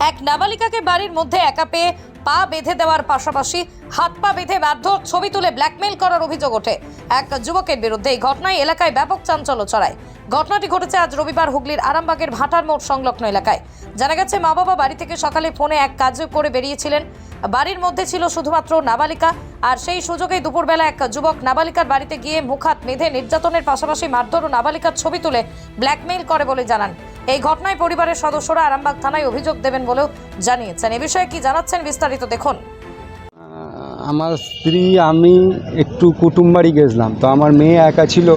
এক নাবালিকাকে বাড়ির মধ্যে একা পেয়ে পা বেঁধে দেওয়ার পাশাপাশি হাত পা বেঁধে মারধর ছবি তুলে ব্ল্যাকমেল করার অভিযোগ ওঠে। এক যুবকের বিরুদ্ধে এই ঘটনায় এলাকায় ব্যাপক চাঞ্চল্য ছড়ায়। ঘটনাটি ঘটেছে আজ রবিবার হুগলির আরামবাগের ভাটার মোড় সংলগ্ন এলাকায়। জানা গেছে মা বাবা বাড়ি থেকে সকালে ফোনে এক কাজে করে বেরিয়েছিলেন। বাড়ির মধ্যে ছিল শুধুমাত্র নাবালিকা, আর সেই সুযোগেই দুপুরবেলা এক যুবক নাবালিকার বাড়িতে গিয়ে মুখাত বেঁধে নির্যাতনের পাশাপাশি মারধর ও নাবালিকার ছবি তুলে ব্ল্যাকমেইল করে বলে জানান। এই ঘটনায় পরিবারের সদস্যরা আরামবাগ থানায় অভিযোগ দেবেন বলেও জানিয়েছেন। এ বিষয়ে কি জানাচ্ছেন বিস্তারিত দেখুন। আমার স্ত্রী, আমি একটু কুটুম বাড়ি গেছিলাম। তো আমার মেয়ে একা ছিল।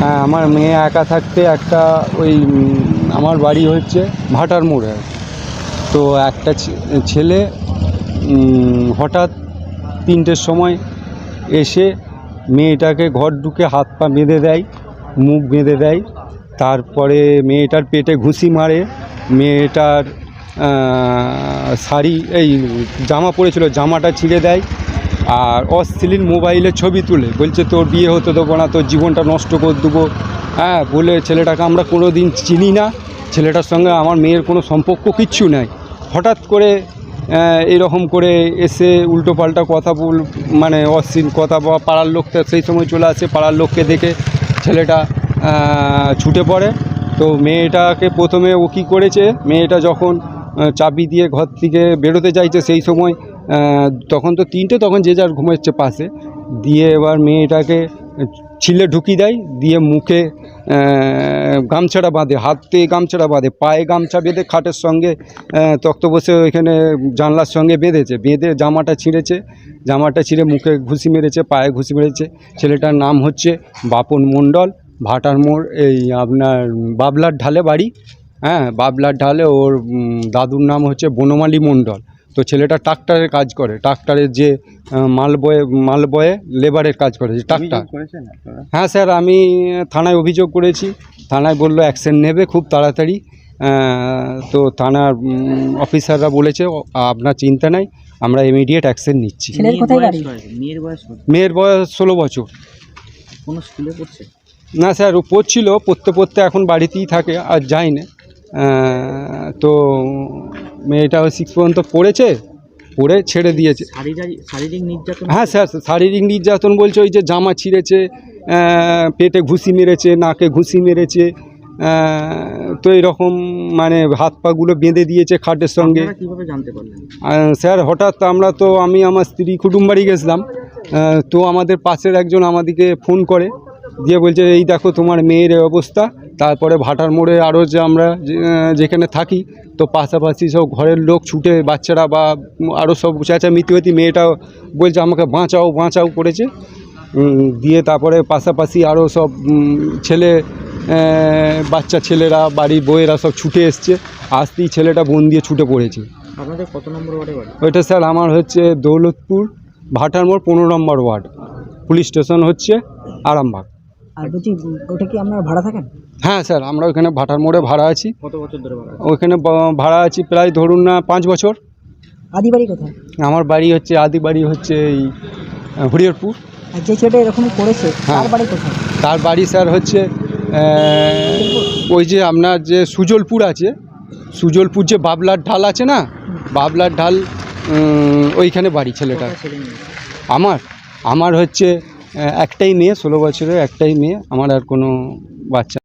হ্যাঁ আমার মেয়ে একা থাকতে একটা ওই আমার বাড়ি হচ্ছে ভাটার মোড়ে। তো একটা ছেলে হঠাৎ তিনটের সময় এসে মেয়েটাকে ঘর ঢুকে হাত পা বেঁধে দেয়, মুখ বেঁধে দেয়। তারপরে মেয়েটার পেটে ঘুষি মারে, মেয়েটার শাড়ি, এই জামা পরেছিল জামাটা ছিঁড়ে দেয় আর অশ্লীল মোবাইলে ছবি তুলে। বলছে, তোর বিয়ে হতে দেবো না, তোর জীবনটা নষ্ট করে দেবো। হ্যাঁ বলে ছেলেটাকে আমরা কোনো দিন চিনি না। ছেলেটার সঙ্গে আমার মেয়ের কোনো সম্পর্ক কিচ্ছু নাই। হঠাৎ করে এরকম করে এসে উল্টোপাল্টা কথা বল মানে অশ্লীল কথা বা পাড়ার লোকটা সেই সময় চলে আসে, পাড়ার লোককে দেখে ছেলেটা ছুটে পড়ে। তো মেয়েটাকে প্রথমে ও কী করেছে, মেয়েটা যখন চাবি দিয়ে ঘর থেকে বেরোতে চাইছে সেই সময় তখন তো তিনটে, তখন যে যার ঘুমাচ্ছে পাশে। দিয়ে এবার মেয়েটাকে ছিলে ঢুকিয়ে দেয়, দিয়ে মুখে গামছাটা বাঁধে, হাতে গামছাটা বাঁধে, পায়ে গামছা বেঁধে খাটের সঙ্গে তক্ত বসে ওইখানে জানলার সঙ্গে বেঁধেছে, বেঁধে জামাটা ছিঁড়েছে, জামাটা ছিঁড়ে মুখে ঘুষি মেরেছে, পায়ে ঘুষি মেরেছে। ছেলেটার নাম হচ্ছে বাপন মণ্ডল। ভাটার মোড় এই আপনার বাবলার ঢালে বাড়ি। হ্যাঁ বাবলার ঢালে ওর দাদুর নাম হচ্ছে বনমালী মণ্ডল। তো ছেলেটা ট্রাক্টরের কাজ করে ট্রাক্টরের যে মাল বয়ে মাল বয়ে লেবারের কাজ করে যে ট্রাক্টর। হ্যাঁ স্যার আমি থানায় অভিযোগ করেছি। থানায় বলল অ্যাকশন নেবে খুব তাড়াতাড়ি। তো থানার অফিসাররা বলেছে আপনার চিন্তা নাই আমরা ইমিডিয়েট অ্যাকশন নিচ্ছি। মেয়ের বয়স ষোলো বছর। কোনো স্কুলে পড়ছে? না স্যার ও পড়ছিল পড়তে পড়তে এখন বাড়িতেই থাকে আর যায় না তো মেয়েটা ওই সিক্স পর্যন্ত পড়েছে পড়ে ছেড়ে দিয়েছে। শারীরিক শারীরিক নির্যাতন? হ্যাঁ স্যার শারীরিক নির্যাতন বলছে ওই যে জামা ছিঁড়েছে পেটে ঘুষি মেরেছে নাকে ঘুষি মেরেছে তো এরকম মানে হাত পাগুলো বেঁধে দিয়েছে খাটের সঙ্গে। স্যার হঠাৎ আমরা তো আমি আমার স্ত্রী কুটুম বাড়ি গেছিলাম তো আমাদের পাশের একজন আমাদেরকে ফোন করে দিয়ে বলছে এই দেখো তোমার মেয়ের অবস্থা। তারপরে ভাটার মোড়ে আরও যে আমরা যেখানে থাকি তো পাশাপাশি সব ঘরের লোক ছুটে বাচ্চারা বা আরও সব চেঁচামেচি হতি মেয়েটা বলছে আমাকে বাঁচাও বাঁচাও করেছে। দিয়ে তারপরে পাশাপাশি আরও সব ছেলে বাচ্চা ছেলেরা বাড়ির বউয়েরা সব ছুটে এসছে। আসতেই ছেলেটা বোন দিয়ে ছুটে পড়েছে। আপনাদের কত নম্বর ওয়ার্ডে বাড়ি? ওইটা স্যার আমার হচ্ছে দৌলতপুর ভাটার মোড় পনেরো নম্বর ওয়ার্ড। পুলিশ স্টেশন হচ্ছে আরামবাগ। আর বলছি ওটা কি আপনার ভাড়া থাকেন? হ্যাঁ স্যার আমরা ওইখানে ভাটার মোড়ে ভাড়া আছি। কত বছর ধরে বাড়া ওইখানে ভাড়া আছি প্রায় ধরুন না পাঁচ বছর। আদি বাড়ি কোথায়? আমার বাড়ি হচ্ছে আদি বাড়ি হচ্ছে এই হরিহরপুর। আর যে ছেলেটা এরকম করেছে হ্যাঁ। তার বাড়ি কোথায়? তার বাড়ি স্যার হচ্ছে ওই যে আপনার যে সুজলপুর আছে সুজলপুর যে বাবলার ঢাল আছে না বাবলার ঢাল ওইখানে বাড়ি ছেলেটার। ছেলে মেয়ে আমার আমার হচ্ছে একটাই মেয়ে ষোলো বছরের একটাই মেয়ে। আমার আর কোনো বাচ্চা